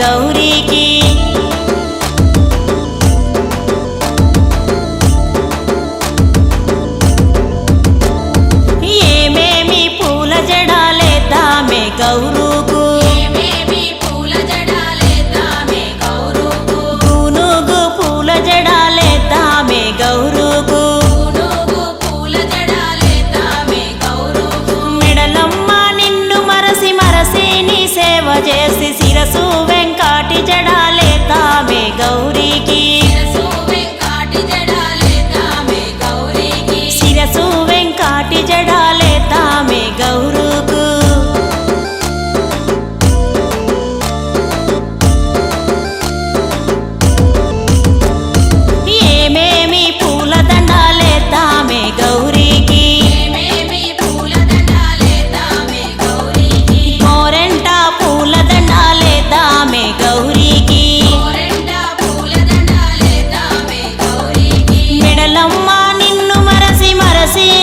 गौरी की así.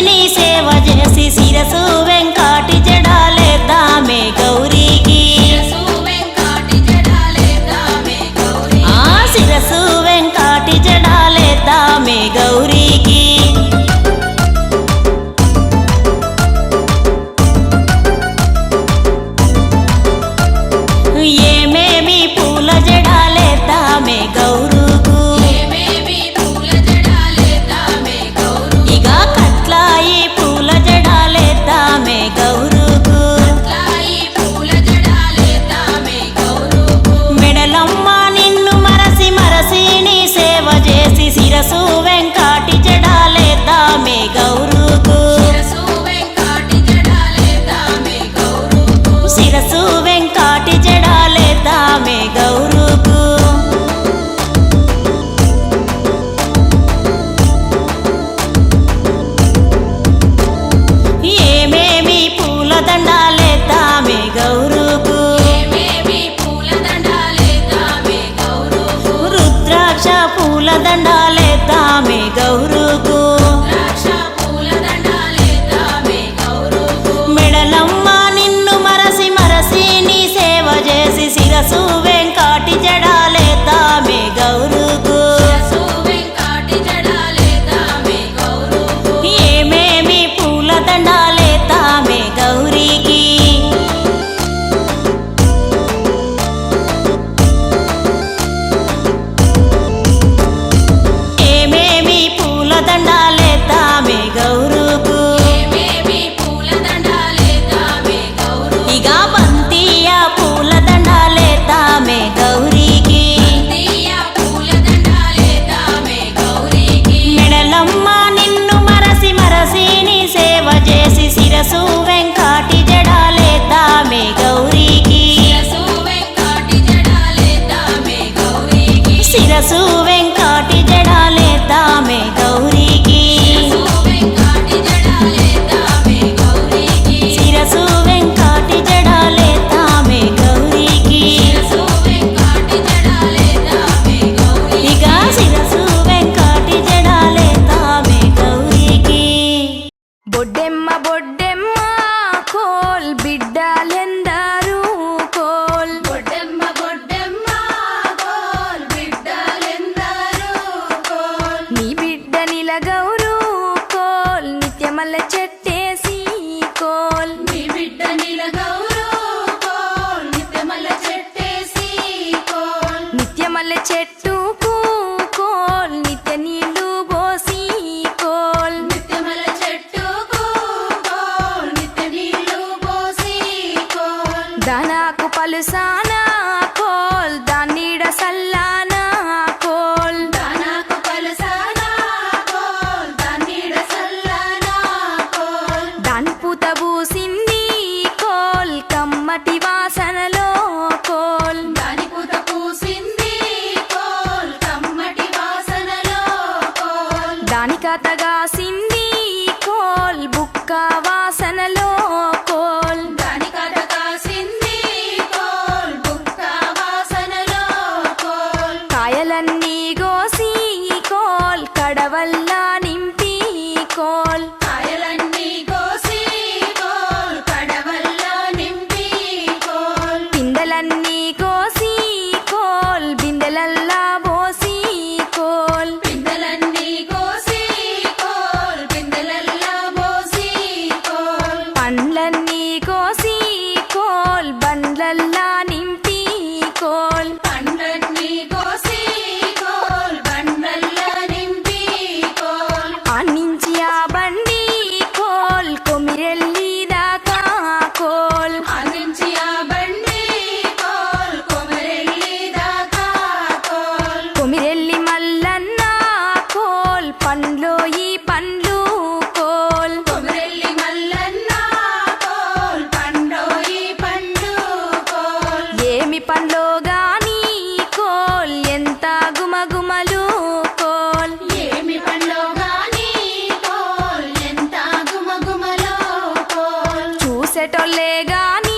verano.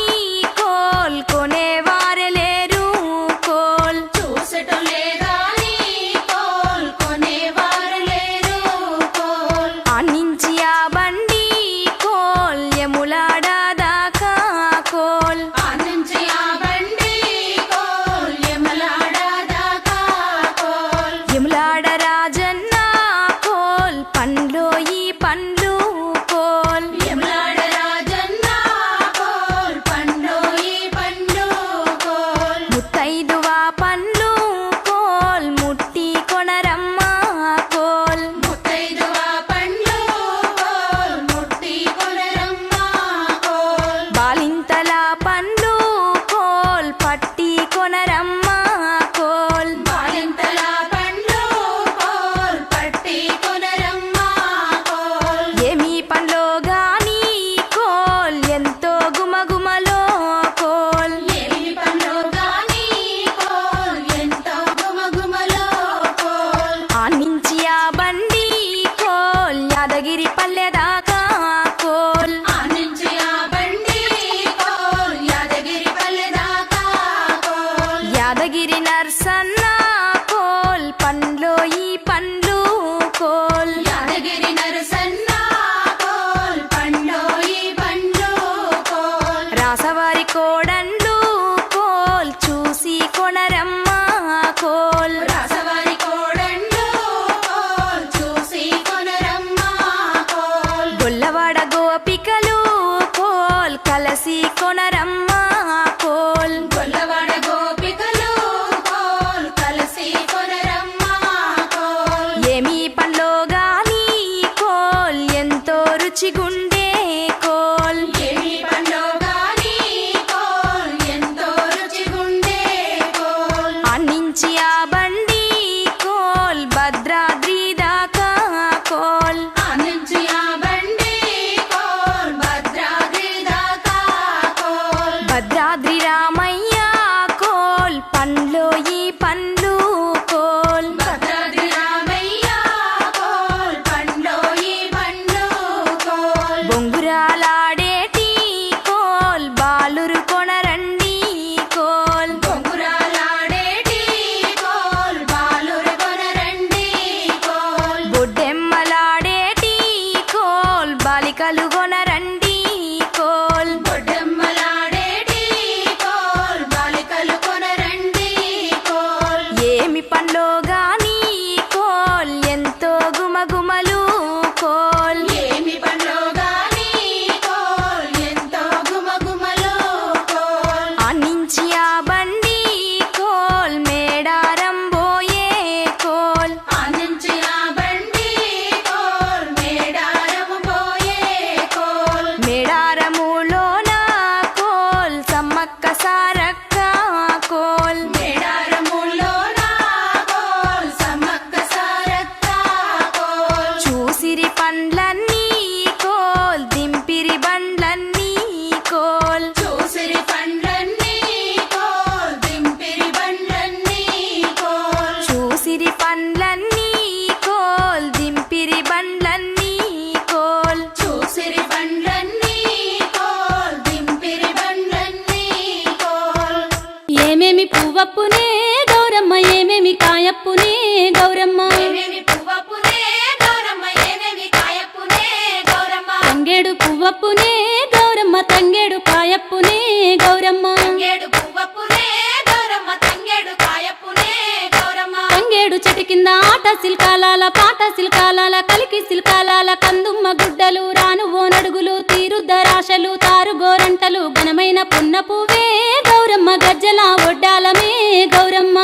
ఆట సిల్కాలాల పాట సిల్కాలాల కలికి సిల్కాలాల కందుమ్మ గుడ్డలు రాను ఓనడుగులు తీరుద్దరాశలు తారు గోరంటలు ఘనమైన పున్న పువ్వే గౌరమ్మ గజ్జల ఒడ్డాలమే గౌరమ్మ.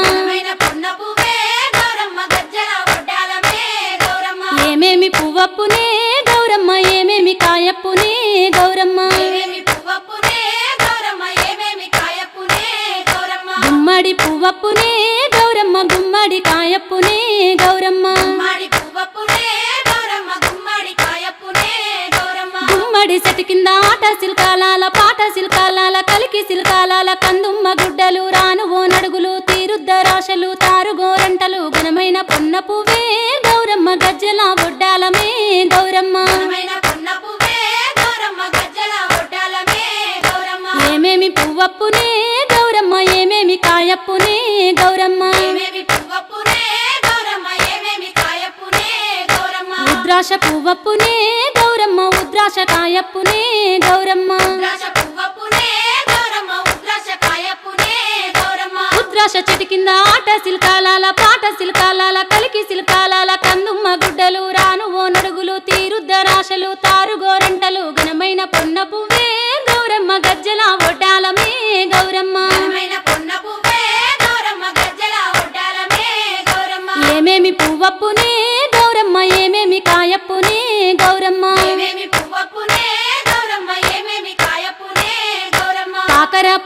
ఏమేమి పువ్వప్పునే గౌరమ్మ ఏమేమి కాయప్పునే గౌరమ్మ. ఏమేమి పువ్వప్పునే గౌరమ్మ ఏమేమి కాయప్పునే గౌరమ్మ. గుమ్మడి పువ్వప్పునే కాయప్పునే గౌరమ్మ. గుమ్మడి చెట్టు కింద ఆట సిల్కాలాల పాట సిల్కాలాల కలికి సిల్కాలాల కందుమ్మ గుడ్డలు రాను ఓ నడుగులు తీరుద్దరాశలు తారు గోరంటలు ఘనమైన పొన్న పువ్వే గౌరమ్మ గజ్జల ఒడ్డాలమే గౌరమ్మ. ఘనమైన పున్న పువ్వే గౌరమ్మ గజ్జల ఒడ్డాలమే గౌరమ్మ. ఏమేమి పువ్వప్పునే గౌరమ్మ ఏమేమి కాయప్పునే గౌరమ్మ. ఉద్రాశ పువ్వప్పునే గౌరమ్మ. ఉద్రాశ కాయప్పునే గౌరమ్మ. ఉద్రాశ ఉద్రాశ చెట్టు కింద ఆట సిల్కాలాల పాట సిల్కాలాల కలికి సిల్కాలాల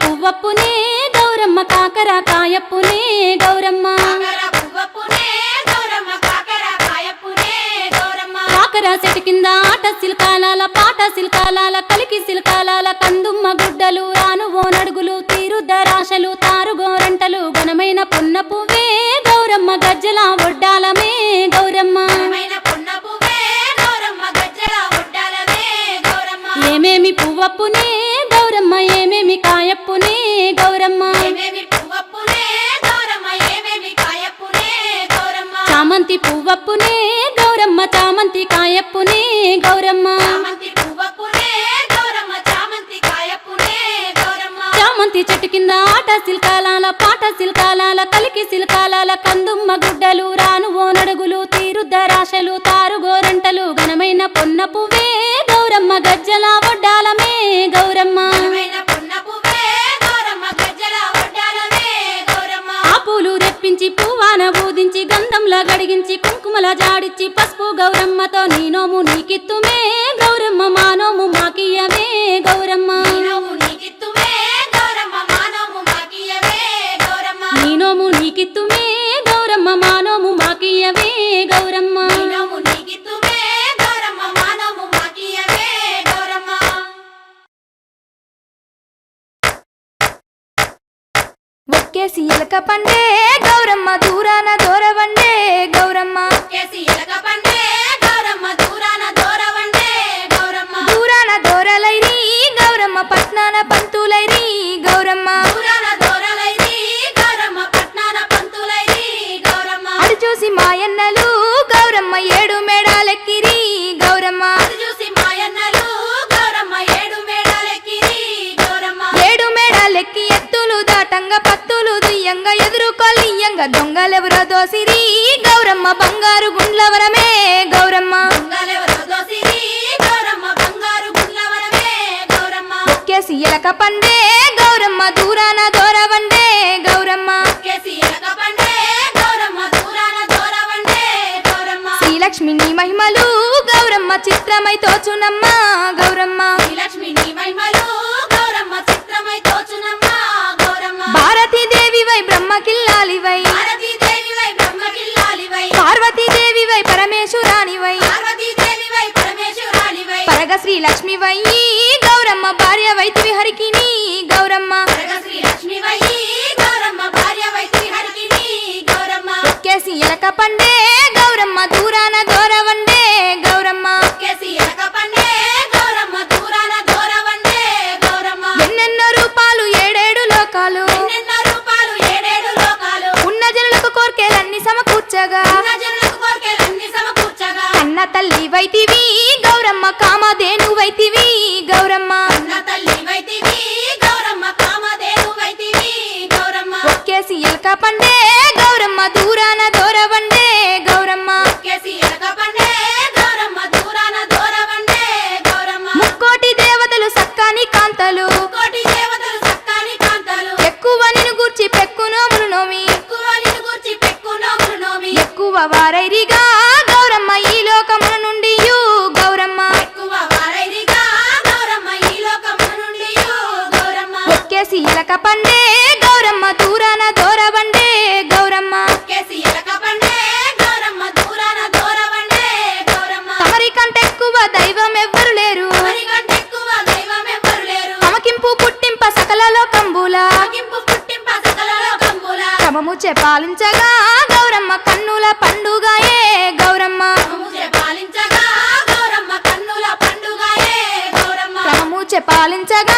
పువ్వప్పునే గౌరమ్మ కాకర కాయప్పునే గౌరమ్మ. కాకర గౌరమ్మ కాకర చెట్టు కింద ఆట సిల్కాలాల పాట సిల్కాలాల కలికి సిల్కాలాల కందుమ్మ గుడ్డలు రాను ఓ నడుగులు తీరుద్దరాశలు తారు గోరంటలు ఘనమైన పున్నపు పువ్వప్పునే గౌరమ్మ చామంతి కాయప్పునే గౌరమ్మ. చామంతి చెట్టు కింద ఆట సిల్కాలాల పాట సిల్కాలాల కలికి సిల్కాలాల కందుమ్మ గుడ్డలు రాను ఓ నడుగులు తీరుద్దరాశలు తారు గోరంటలు ఘనమైన పొన్న పువ్వే గౌరమ్మ గజ్జల ఒడ్డాలమే గౌరమ్మ. గడిగించి కుంకుమల జాడిచ్చి పసుపు గౌరమ్మతో నీ నోము నీకిత్తుమే గౌరమ్మ ఒక్కేసి ఎలక పండే గౌరమ్మ దూరాన దూరవండే గౌరమ్మ. కేసి ఎలక పండే గౌరమ్మ దూరాన దూరవండే గౌరమ్మ. దూరాన దూరలైరి గౌరమ్మ పట్నాన పంతులైరి గౌరమ్మ. దూరాన దూరలైరి గౌరమ్మ పట్నాన పంతులైరి గౌరమ్మ. అడు చూసి మాయన్నలు ఎదురుకొల్లియంగా దొంగలెవరో దోసిరి. గౌరమ్మ బంగారు గుండ్లవరమే గౌరమ్మ. ఒక్కేసి ఎలక పండే గౌరమ్మ దూరాన దూరవండే గౌరమ్మ. కేసి ఎలక పండే గౌరమ్మ దూరాన దూరవండే గౌరమ్మ. శ్రీలక్ష్మి నీ మహిమలు గౌరమ్మ చిత్రమై తోచునమ్మ గౌరమ్మ. శ్రీలక్ష్మి నీ మహిమలు పరమేశ్వరానివై. పరగ శ్రీలక్ష్మివై గౌరమ్మ వైతివి గౌరమ్మ కామధేనువైతివి గౌరమ్మ. ముగింపు పుట్టింప సకల లోకంబుల. ముగింపు చే పాలించగా గౌరమ్మ కన్నుల పండుగయే గౌరమ్మ. పాలించగా గౌరమ్మ కన్నుల పండుగయే గౌరమ్మ. క్రమముచే పాలించగా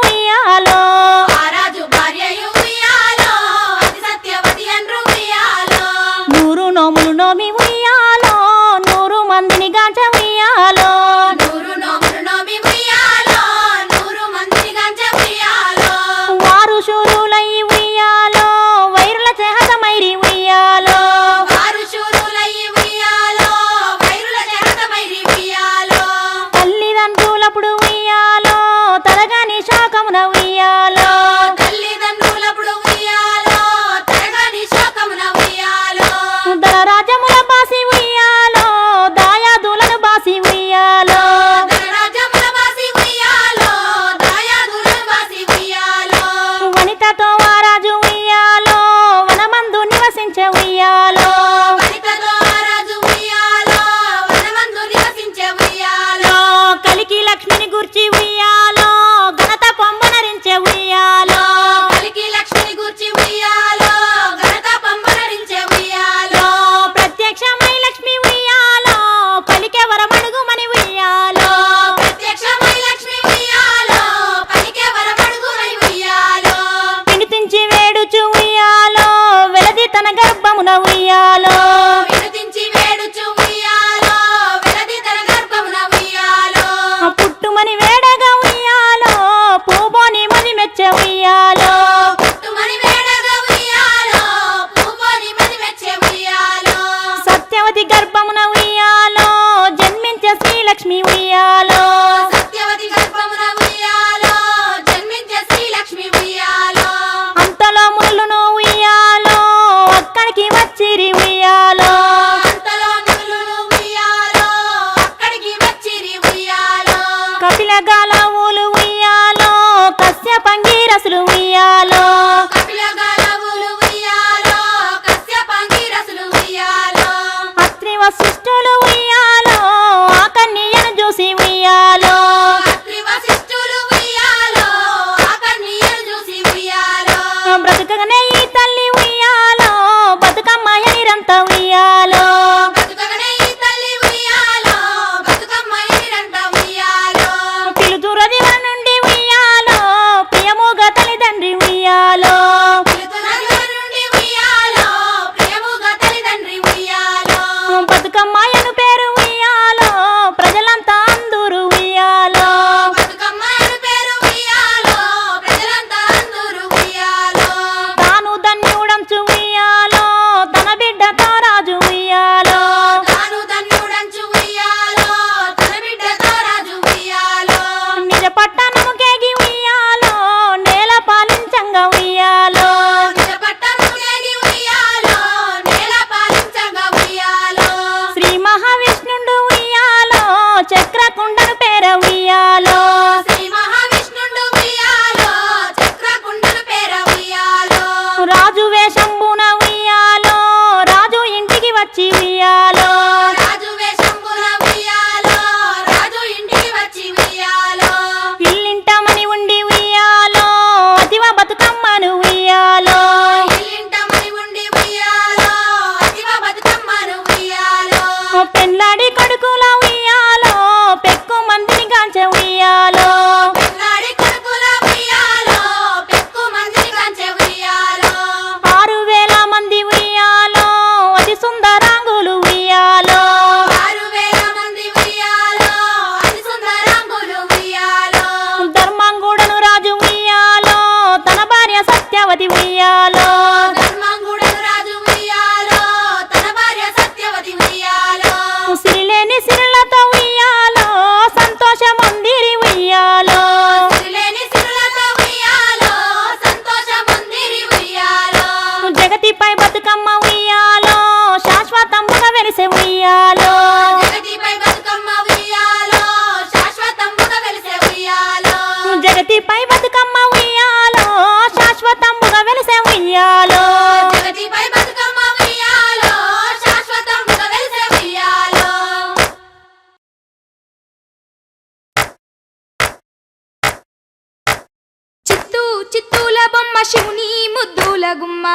శివుని ముద్దుల గుమ్మ.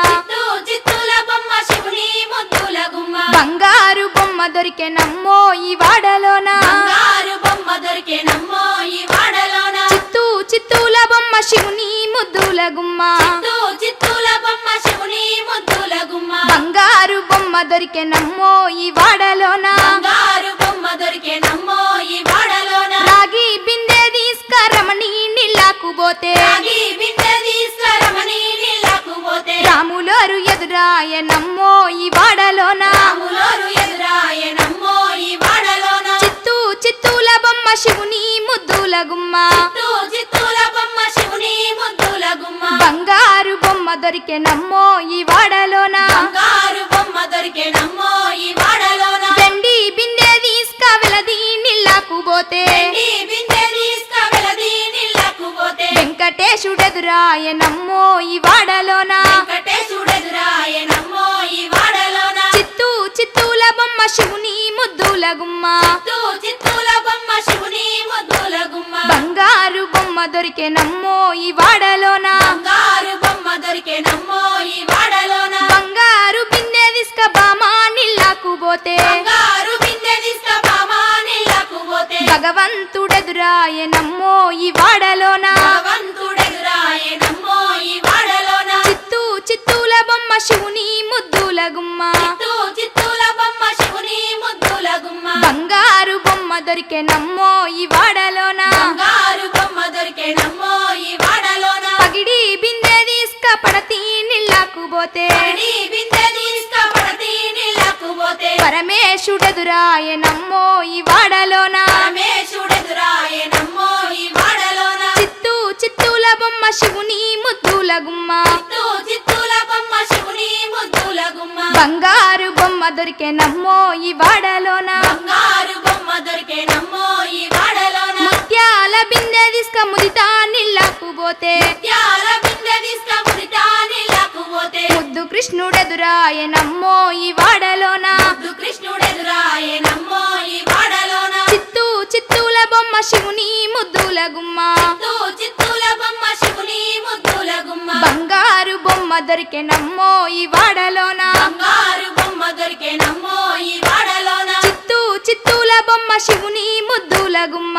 బంగారు బొమ్మ దొరికే నమ్మో ఈ వాడలోన? చిత్తూ చిత్తూల బొమ్మ శివుని ముద్దుల గుమ్మ. బంగారు బొమ్మ దొరికే నమ్మో ఈ వాడలోన? రాగి బిందె తీసుకరమణి నీళ్ళకు పోతే. ఎదురాయ నమ్మో ఈ వాడలోన. చిత్తూ చిత్తూల బొమ్మ శివుని ముద్దుల గుమ్మ. బంగారు బొమ్మ దొరికే నమ్మో ఈ వాడలోన. వెండి బిందె తీసుకవెలది నీళ్ళకు పోతే. వెండి బిందె తీసుకువెలది నీళ్ళకు పోతే. వెంకటేశుడెదురాయ నమ్మో ఈ వాడలోన. గుమ్మ. బంగారు బొమ్మ దొరికే నమ్మో ఈ వాడలోన? బంగారు బొమ్మ దొరికే నమ్మో ఈ వాడలోన? బంగారు బిందె తీసుక బామా నీళ్ళకు పోతే. బంగారు బిందె తీసుకుపామా నీళ్ళకు పోతే. భగవంతుడెదురాయ నమ్మో ఈ వాడలోన? బొమ్మ దొరికే నమ్మో ఈ వాడలోన. బంగారు బొమ్మ దొరికే నమ్మో ఈ వాడలోన. పగిడి బిందె తీసుక పడతి నీళ్ళకు పోతే. బిందె తీసుకుపడతి నీళ్ళకు పోతే. పరమేశుడెదురాయ నమ్మో ఈ వాడలోన. పరమేశుడెదురాయ నమ్మో ఈ వాడలోన. చిత్తూ చిత్తూల బొమ్మ శివుని ముద్దుల గుమ్మ. చిత్తూ చిత్తూల బొమ్మ శివుని ముద్దుల గుమ్మ. బంగారు బొమ్మ దొరికే నమ్మో ఈ వాడలోన. బంగారు పోతే ముద్దు కృష్ణుడెదురాయ నమ్మో ఈ వాడలోన? చిత్తూ చిత్తూల బొమ్మ శివుని ముద్దుల గుమ్మ. చిత్తూ చిత్తూల బొమ్మ శివుని ముద్దుల గుమ్మ. బంగారు బొమ్మ దొరికే నమ్మో ఈ వాడలోన? బంగారు బొమ్మ దొరికే నమ్మో ఈ వాడలోన? చిత్తూ చిత్తూల బొమ్మ శివుని ముద్దుల గుమ్మ.